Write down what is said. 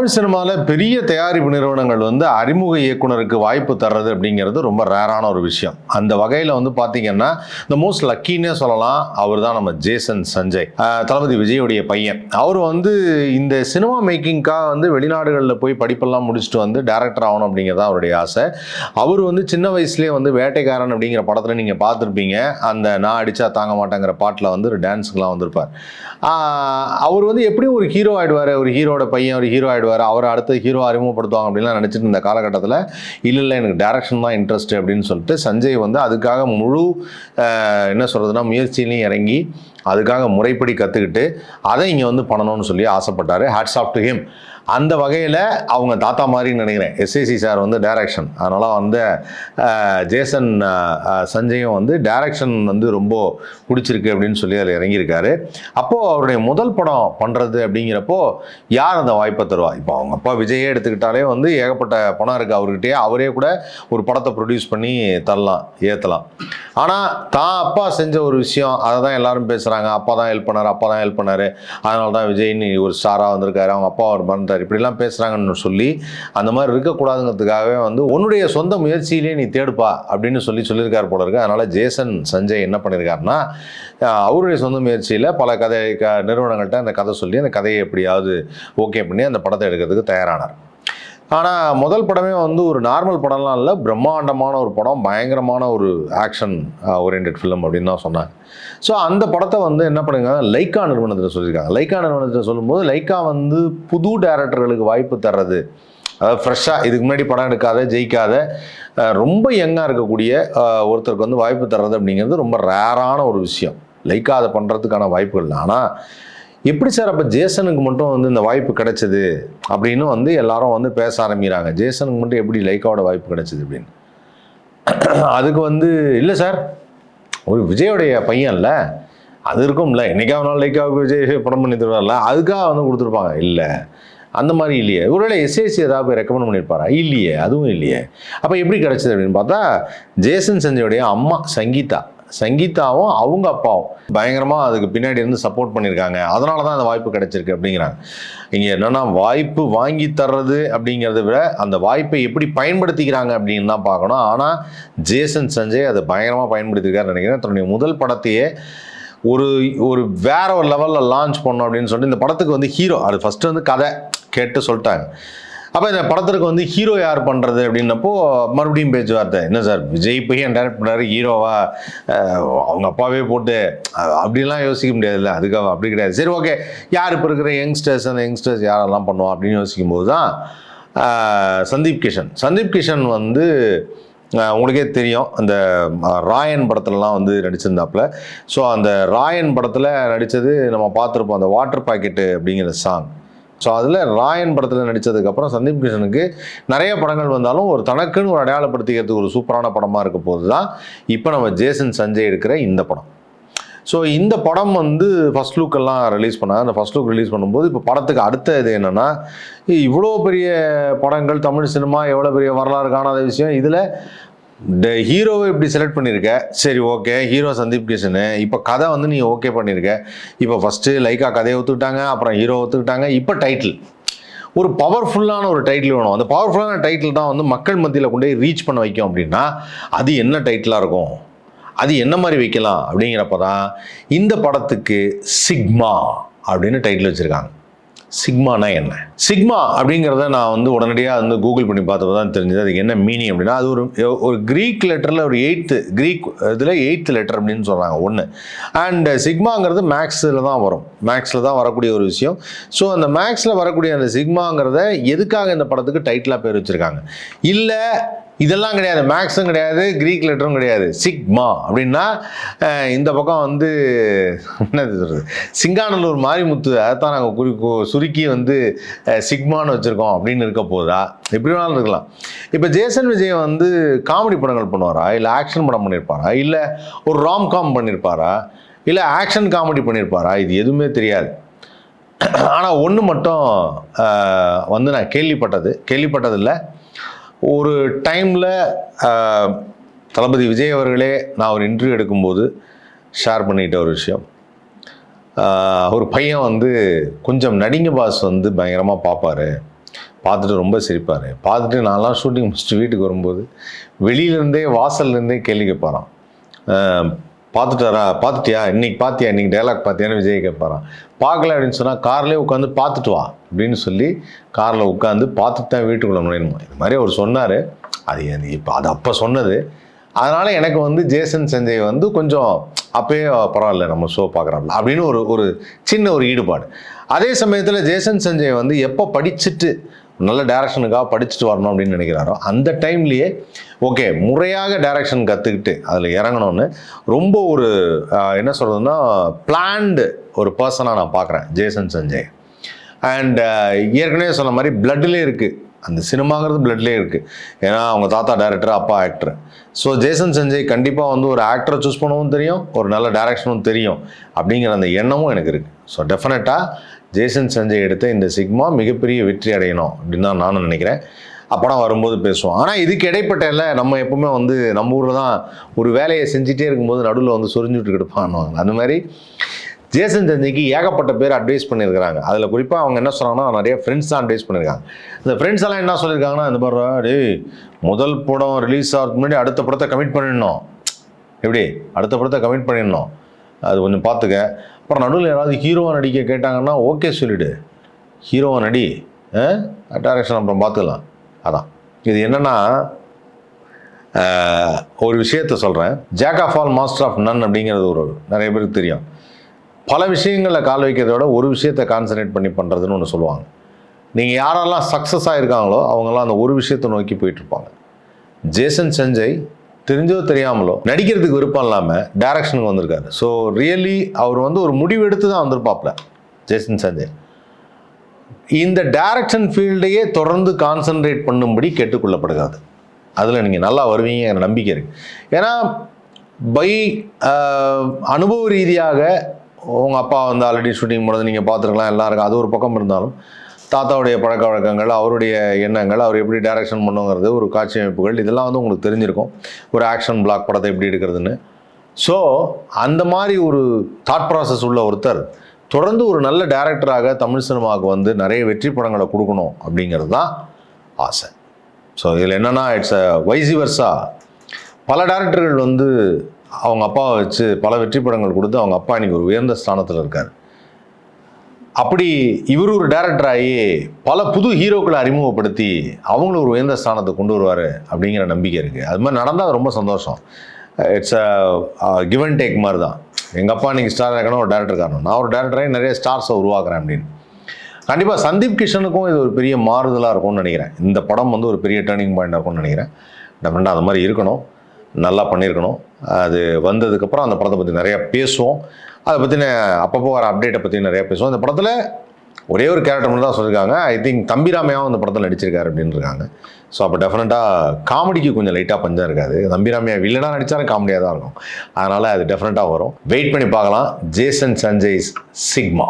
தமிழ் சினிமாவில் பெரிய தயாரிப்பு நிறுவனங்கள் வந்து அறிமுக இயக்குனருக்கு வாய்ப்பு தர்றது அப்படிங்கிறது ரொம்ப ரேரான ஒரு விஷயம். அந்த வகையில் வந்து பார்த்தீங்கன்னா இந்த மோஸ்ட் லக்கின்னே சொல்லலாம் அவர் தான் நம்ம ஜேசன் சஞ்சய் தளபதி விஜயோடைய பையன். அவர் வந்து இந்த சினிமா மேக்கிங்காக வந்து வெளிநாடுகளில் போய் படிப்பெல்லாம் முடிச்சுட்டு வந்து டேரக்டர் ஆகணும் அப்படிங்கிறது தான் அவருடைய ஆசை. அவர் வந்து சின்ன வயசுலேயே வந்து வேட்டைக்காரன் அப்படிங்கிற படத்தில் நீங்கள் பார்த்துருப்பீங்க அந்த நான் அடித்தா தாங்க மாட்டேங்கிற பாட்டில் வந்து ஒரு டான்ஸுக்கெலாம் வந்திருப்பார். அவர் வந்து எப்படியும் ஒரு ஹீரோ ஆயிடுவார். ஒரு ஹீரோட பையன் ஒரு ஹீரோ பண்ணுவார் அவரை அடுத்த ஹீரோ அறிமுகப்படுத்துவாங்க அப்படின்லாம் நினச்சிட்டு இருந்த காலகட்டத்தில் இல்லை இல்லை எனக்கு டேரக்ஷன் தான் இன்ட்ரெஸ்ட் அப்படின்னு சொல்லிட்டு சஞ்சய் வந்து அதுக்காக முழு என்ன சொல்கிறதுனா முயற்சியிலையும் இறங்கி அதுக்காக முறைப்படி கற்றுக்கிட்டு அதை இங்கே வந்து பண்ணணும்னு சொல்லி ஆசைப்பட்டார். ஹேட்ஸ் ஆஃப் டு ஹிம் அந்த வகையில் அவங்க தாத்தா மாதிரின்னு நினைக்கிறேன். எஸ்ஏசி சார் வந்து டைரக்ஷன் அதனால் வந்து ஜேசன் ஆஹ், சஞ்சயும் வந்து டைரக்ஷன் வந்து ரொம்ப பிடிச்சிருக்கு அப்படின்னு சொல்லி அதில் இறங்கியிருக்காரு. அப்போது அவருடைய முதல் படம் பண்ணுறது அப்படிங்கிறப்போ யார் அந்த வாய்ப்பை தருவா? இப்போ அவங்க அப்பா விஜயே எடுத்துக்கிட்டாலே வந்து ஏகப்பட்ட பணம் இருக்குது அவர்கிட்டயே. அவரே கூட ஒரு படத்தை ப்ரொடியூஸ் பண்ணி தரலாம் ஏற்றலாம் ஆனால் தான் அப்பா செஞ்ச ஒரு விஷயம் அதை தான் எல்லாரும் பேசுகிறாங்க அப்பா தான் ஹெல்ப் பண்ணார் அப்பா தான் ஹெல்ப் பண்ணார். அதனால தான் விஜய்னு ஒரு ஸ்டாராக வந்திருக்காரு. அவங்க அப்பா அவர் பண்ணுறாரு இப்படிலாம் பேசுகிறாங்கன்னு சொல்லி அந்த மாதிரி இருக்கக்கூடாதுங்கிறதுக்காகவே வந்து உன்னுடைய சொந்த முயற்சியிலே நீ தேடுப்பா அப்படின்னு சொல்லி சொல்லியிருக்கார் போல இருக்கு. அதனால் ஜேசன் சஞ்சய் என்ன பண்ணியிருக்காருன்னா அவருடைய சொந்த முயற்சியில் பல கதை க நிறுவனங்கள்கிட்ட அந்த கதை சொல்லி அந்த கதையை எப்படியாவது ஓகே பண்ணி அந்த படத்தை எடுக்கிறதுக்கு தயாரானார். ஆனால் முதல் படமே வந்து ஒரு நார்மல் படம்லாம் இல்லை. பிரம்மாண்டமான ஒரு படம் பயங்கரமான ஒரு ஆக்ஷன் ஓரியன்ட் ஃபிலிம் அப்படின்னு தான் சொன்னாங்க. ஸோ அந்த படத்தை வந்து என்ன பண்ணுங்க லைக்கா நிறுவனத்தில் சொல்லியிருக்காங்க. லைக்கா நிறுவனத்தில் சொல்லும்போது லைக்கா வந்து புது டேரக்டர்களுக்கு வாய்ப்பு தர்றது அதாவது ஃப்ரெஷ்ஷாக இதுக்கு முன்னாடி படம் எடுக்காத ஜெயிக்காத ரொம்ப யங்காக இருக்கக்கூடிய ஒருத்தருக்கு வந்து வாய்ப்பு தர்றது அப்படிங்கிறது ரொம்ப ரேரான ஒரு விஷயம். லைக்கா அதை பண்ணுறதுக்கான வாய்ப்புகள் ஆனால் எப்படி சார் அப்போ ஜேசனுக்கு மட்டும் வந்து இந்த வாய்ப்பு கிடைச்சது அப்படின்னு வந்து எல்லாரும் வந்து பேச ஆரம்பிக்கிறாங்க. ஜேசனுக்கு மட்டும் எப்படி லைக்காவோட வாய்ப்பு கிடைச்சது அப்படின்னு. அதுக்கு வந்து இல்லை சார் ஒரு விஜயோடைய இல்லை. அது இருக்கும்ல என்னைக்காவது நாள் லைக்காவுக்கு விஜய் படம் பண்ணி தருவார்ல அதுக்காக வந்து கொடுத்துருப்பாங்க. இல்லை அந்த மாதிரி இல்லையே. ஒருவேளை எஸ்ஏசி ஏதாவது போய் ரெக்கமெண்ட் பண்ணியிருப்பாரா இல்லையே அதுவும் இல்லையே. அப்போ எப்படி கிடைச்சது அப்படின்னு பார்த்தா ஜேசன் சஞ்சயோடைய அம்மா சங்கீதா. சங்கீதாவும் அவங்க அப்பாவும் பயங்கரமாக அதுக்கு பின்னாடி இருந்து சப்போர்ட் பண்ணியிருக்காங்க. அதனால தான் அந்த வாய்ப்பு கிடைச்சிருக்கு அப்படிங்கிறாங்க. இங்கே என்னென்னா வாய்ப்பு வாங்கி தர்றது அப்படிங்கிறத விட அந்த வாய்ப்பை எப்படி பயன்படுத்திக்கிறாங்க அப்படின்னு தான் பார்க்கணும். ஆனால் ஜேசன் சஞ்சய் அதை பயங்கரமாக பயன்படுத்தியிருக்காருன்னு நினைக்கிறேன். தன்னுடைய முதல் படத்தையே ஒரு ஒரு வேற ஒரு லெவலில் லான்ச் பண்ணோம் அப்படின்னு சொல்லிட்டு இந்த படத்துக்கு வந்து ஹீரோ அது ஃபஸ்ட்டு வந்து கதை கேட்டு சொல்லிட்டாங்க. அப்போ இந்த படத்திற்கு வந்து ஹீரோ யார் பண்ணுறது அப்படின்னப்போ மறுபடியும் பேச்சுவார்த்தை. என்ன சார் விஜய் பையன் டைரக்ட் பண்ணார் ஹீரோவா அவங்க அப்பாவே போட்டு அப்படிலாம் யோசிக்க முடியாதுல்ல. அதுக்காக அப்படி கிடையாது. சரி ஓகே யார் இப்போ இருக்கிற யங்ஸ்டர்ஸ் அந்த யங்ஸ்டர்ஸ் யாரெல்லாம் பண்ணுவோம் அப்படின்னு யோசிக்கும் போது தான் சந்தீப் கிஷன். சந்தீப் கிஷன் வந்து உங்களுக்கே தெரியும். அந்த ராயன் படத்துலலாம் வந்து நடிச்சிருந்தாப்புல. ஸோ அந்த ராயன் படத்தில் நடித்தது நம்ம பார்த்துருப்போம். அந்த வாட்டர் பாக்கெட்டு அப்படிங்கிற சாங் ஸோ அதில் ராயன் படத்தில் நடித்ததுக்கப்புறம் சந்தீப் கிருஷ்ணனுக்கு நிறைய படங்கள் வந்தாலும் ஒரு தனக்குன்னு ஒரு அடையாளப்படுத்திக்கிறதுக்கு ஒரு சூப்பரான படமாக இருக்க போது தான் இப்போ நம்ம ஜேசன் சஞ்சய் எடுக்கிற இந்த படம். ஸோ இந்த படம் வந்து ஃபஸ்ட் லுக்கெல்லாம் ரிலீஸ் பண்ணாங்க அந்த ஃபஸ்ட் லுக் ரிலீஸ் பண்ணும்போது இப்போ படத்துக்கு அடுத்த இது என்னென்னா இவ்வளோ பெரிய படங்கள் தமிழ் சினிமா எவ்வளோ பெரிய வரலாறு காணாத விஷயம் இதில் இந்த ஹீரோவை இப்படி செலக்ட் பண்ணியிருக்க சரி ஓகே ஹீரோ சந்தீப் கிஷனு இப்போ கதை வந்து நீ ஓகே பண்ணியிருக்க இப்போ ஃபஸ்ட்டு லைக்கா கதையை ஒத்துக்கிட்டாங்க அப்புறம் ஹீரோ ஒத்துக்கிட்டாங்க. இப்போ டைட்டில் ஒரு பவர்ஃபுல்லான ஒரு டைட்டில் வேணும். அந்த பவர்ஃபுல்லான டைட்டில் தான் வந்து மக்கள் மத்தியில் கொண்டு போய் ரீச் பண்ண வைக்கும் அப்படின்னா அது என்ன டைட்டிலாக இருக்கும்? அது என்ன மாதிரி வைக்கலாம் அப்படிங்கிறப்ப தான் இந்த படத்துக்கு சிக்மா அப்படின்னு டைட்டில் வச்சுருக்காங்க. சிக்மானா என்ன? சிக்மா அப்படிங்கிறத நான் வந்து உடனடியாக வந்து கூகுள் பண்ணி பார்த்தப்ப தான் தெரிஞ்சது. அதுக்கு என்ன மீனிங் அப்படின்னா அது ஒரு ஒரு க்ரீக் லெட்டரில் ஒரு எயித்து க்ரீக் இதில் எயித்து லெட்டர் அப்படின்னு சொல்கிறாங்க ஒன்று அண்ட் சிக்மாங்கிறது மேக்ஸில் தான் வரும். மேக்ஸில் தான் வரக்கூடிய ஒரு விஷயம். ஸோ அந்த மேக்ஸில் வரக்கூடிய அந்த சிக்மாங்கிறத எதுக்காக இந்த படத்துக்கு டைட்டிலாக பேர் வச்சுருக்காங்க? இல்லை இதெல்லாம் கிடையாது. மேக்ஸும் கிடையாது க்ரீக் லெட்டரும் கிடையாது. சிக்மா அப்படின்னா இந்த பக்கம் வந்து என்னது சொல்கிறது சிங்கானல்லூர் மாரிமுத்து அதைத்தான் நாங்கள் குறி சுருக்கி வந்து சிக்மான்னு வச்சுருக்கோம் அப்படின்னு இருக்க போதா எப்படி வேணாலும் இருக்கலாம். இப்போ ஜேசன் விஜய் வந்து காமெடி படங்கள் பண்ணுவாரா? இல்லை ஆக்ஷன் படம் பண்ணியிருப்பாரா இல்லை ஒரு ராம் காம் பண்ணியிருப்பாரா இல்லை ஆக்ஷன் காமெடி பண்ணியிருப்பாரா இது எதுவுமே தெரியாது. ஆனால் ஒன்று மட்டும் வந்து நான் கேள்விப்பட்டது கேள்விப்பட்டதில்லை. ஒரு டைமில் தளபதி விஜய் அவர்களே நான் ஒரு இன்டர்வியூ எடுக்கும்போது ஷேர் பண்ணிட்ட ஒரு விஷயம். ஒரு பையன் வந்து கொஞ்சம் நடிங்க பாஸ் வந்து பயங்கரமாக பார்ப்பாரு. பார்த்துட்டு ரொம்ப சிரிப்பார். பார்த்துட்டு நான்லாம் ஷூட்டிங் முடிச்சுட்டு வீட்டுக்கு வரும்போது வெளியிலேருந்தே வாசல்லேருந்தே கேள்வி கேட்பாரான் பார்த்துட்டாரா? பார்த்துட்டியா? இன்னைக்கு பார்த்தியா? இன்னைக்கு டைலாக் பார்த்தியான்னு விஜய் கேட்பாரான் பார்க்கல அப்படின்னு சொன்னால் கார்லேயே உட்காந்து பார்த்துட்டு வா அப்படின்னு சொல்லி காரில் உட்காந்து பார்த்துட்டு தான் வீட்டுக்குள்ளே நுழையணும்? இது மாதிரி அவர் சொன்னார். அது இப்போ அது அப்போ சொன்னது. அதனால் எனக்கு வந்து ஜேசன் சஞ்சய் வந்து கொஞ்சம் அப்பயே பரவாயில்ல நம்ம ஷோ பார்க்குறோம்ல அப்படின்னு ஒரு ஒரு சின்ன ஒரு ஈடுபாடு. அதே சமயத்தில் ஜேசன் சஞ்சய் வந்து எப்போ படிச்சுட்டு நல்ல டைரக்ஷனுக்காக படிச்சுட்டு வரணும் அப்படின்னு நினைக்கிறாரோ அந்த டைம்லேயே ஓகே முறையாக டைரக்ஷன் கற்றுக்கிட்டு அதில் இறங்கணும்னு ரொம்ப ஒரு என்ன சொல்கிறதுன்னா பிளான்டு ஒரு பர்சனாக நான் பார்க்குறேன் ஜேசன் சஞ்சய் அண்ட் ஏற்கனவே சொன்ன மாதிரி பிளட்லேயே இருக்குது அந்த சினிமாங்கிறது பிளட்லேயே இருக்குது ஏன்னா அவங்க தாத்தா டேரக்டர் அப்பா ஆக்டர் ஸோ ஜேசன் சஞ்சய் கண்டிப்பாக வந்து ஒரு ஆக்டரை சூஸ் பண்ணவும் தெரியும் ஒரு நல்ல டேரக்ஷனும் தெரியும் அப்படிங்கிற அந்த எண்ணமும் எனக்கு இருக்குது ஸோ டெஃபினட்டாக ஜேசன் சஞ்சய் எடுத்த இந்த சிக்மா மிகப்பெரிய வெற்றி அடையணும் அப்படின்னு தான் நானும் நினைக்கிறேன். அப்படம் வரும்போது பேசுவோம். ஆனால் இதுக்கு இடைப்பட்டல நம்ம எப்பவுமே வந்து நம்ம ஊரில் தான் ஒரு வேலையை செஞ்சுட்டே இருக்கும்போது நடுவில் வந்து சொரிஞ்சுட்டு கிடப்பான்னு அந்த மாதிரி ஜேசன் சஞ்சய்க்கு ஏகப்பட்ட பேர் அட்வைஸ் பண்ணியிருக்கிறாங்க. அதில் குறிப்பாக அவங்க என்ன சொன்னாங்கன்னா நிறைய ஃப்ரெண்ட்ஸ் தான் அட்வைஸ் பண்ணியிருக்காங்க. இந்த ஃப்ரெண்ட்ஸ் எல்லாம் என்ன சொல்லியிருக்காங்கன்னா இந்த மாதிரி டேய் முதல் படம் ரிலீஸ் ஆகிறதுக்கு முன்னாடி அடுத்த படத்தை கமிட் பண்ணிடணும். எப்படி? அடுத்த படத்தை கமிட் பண்ணிடணும். அது கொஞ்சம் பார்த்துக்க. அப்புறம் நடுவில் யாராவது ஹீரோவாக நடிக்க கேட்டாங்கன்னா ஓகே சொல்லிவிடு ஹீரோவாக நடி. டேரக்ஷன் அப்புறம் பார்த்துக்கலாம். அதான். இது என்னென்னா ஒரு விஷயத்த சொல்கிறேன் jack of all master of none அப்படிங்கிறது ஒரு நிறைய பேருக்கு தெரியும். பல விஷயங்களில் கால் வைக்கிறத விட ஒரு விஷயத்தை கான்சன்ட்ரேட் பண்ணி பண்ணுறதுன்னு ஒன்று சொல்லுவாங்க. நீங்கள் யாரெல்லாம் சக்ஸஸ் ஆகிருக்காங்களோ அவங்கெல்லாம் அந்த ஒரு விஷயத்தை நோக்கி போயிட்டுருப்பாங்க ஜேசன் சஞ்சய் தெரிஞ்சோ தெரியாமலோ நடிக்கிறதுக்கு விருப்பம் இல்லாமல் டேரக்ஷனுக்கு வந்திருக்காரு. ஸோ ரியலி அவர் வந்து ஒரு முடிவு எடுத்து தான் வந்திருப்பாப்ல ஜெய்சன் சஞ்சய். இந்த டேரக்ஷன் ஃபீல்டையே தொடர்ந்து கான்சென்ட்ரேட் பண்ணும்படி கேட்டுக்கொள்ளப்படுகிறது அதில் நீங்கள் நல்லா வருவீங்க என்ற நம்பிக்கை இருக்குது ஏன்னா பை அனுபவ ரீதியாக உங்கள் அப்பா வந்து ஆல்ரெடி ஷூட்டிங் போனது நீங்கள் பார்த்துருக்கலாம் எல்லாம் அது ஒரு பக்கம் இருந்தாலும் தாத்தாவுடைய பழக்க வழக்கங்கள் அவருடைய எண்ணங்கள் அவர் எப்படி டைரக்ஷன் பண்ணுங்கிறது ஒரு காட்சி அமைப்புகள் இதெல்லாம் வந்து உங்களுக்கு தெரிஞ்சிருக்கும். ஒரு ஆக்ஷன் பிளாக் படத்தை எப்படி எடுக்கிறதுன்னு. ஸோ அந்த மாதிரி ஒரு தாட் ப்ராசஸ் உள்ள ஒருத்தர் தொடர்ந்து ஒரு நல்ல டேரக்டராக தமிழ் சினிமாவுக்கு வந்து நிறைய வெற்றி படங்களை கொடுக்கணும் அப்படிங்கிறது தான் ஆசை. ஸோ இதில் என்னென்னா இட்ஸ் அ வைசி வர்ஸா பல டேரக்டர்கள் வந்து அவங்க அப்பாவை வச்சு பல வெற்றி படங்கள் கொடுத்து அவங்க அப்பா இன்னைக்கு ஒரு உயர்ந்த ஸ்தானத்தில் இருக்கார். அப்படி இவர் ஒரு டேரக்டர் ஆகி பல புது ஹீரோக்களை அறிமுகப்படுத்தி அவங்களும் ஒரு உயர்ந்த ஸ்தானத்தை கொண்டு வருவார் அப்படிங்கிற நம்பிக்கை இருக்குது அது மாதிரி நடந்தால் ரொம்ப சந்தோஷம். It's a give and take மாதிரி தான். எங்கள் அப்பா நீங்கள் ஸ்டார் இருக்கணும் ஒரு டேரக்டர் காரணம். நான் ஒரு டேரக்டராகி நிறைய ஸ்டார்ஸை உருவாக்குறேன் அப்படின்னு. கண்டிப்பாக சந்தீப் கிஷனுக்கும் இது ஒரு பெரிய மாறுதலாக இருக்கும்னு நினைக்கிறேன். இந்த படம் வந்து ஒரு பெரிய டேர்னிங் பாயிண்டாக இருக்கும்னு நினைக்கிறேன். டெஃபினட்டாக அது மாதிரி இருக்கணும். நல்லா பண்ணியிருக்கணும். அது வந்ததுக்கப்புறம் அந்த படத்தை பற்றி நிறையா பேசுவோம். அதை பற்றின அப்பப்போ வர அப்டேட்டை பற்றி நிறையா பேசுவோம். இந்த படத்தில் ஒரே ஒரு கேரக்டர் மட்டும் தான் சொல்லியிருக்காங்க ஐ திங்க் தம்பிராமையாவும் இந்த படத்தில் நடிச்சிருக்காரு அப்படின்னு இருக்காங்க. ஸோ அப்போ டெஃபினட்டாக காமெடிக்கு கொஞ்சம் லைட்டாக பஞ்சம் இருக்காது. தம்பிராமையா வில்லனாக நடித்தாலும் காமெடியாக தான் இருக்கும். அதனால் அது டெஃபினட்டாக வரும். வெயிட் பண்ணி பார்க்கலாம். Jason சஞ்சய்ஸ் sigma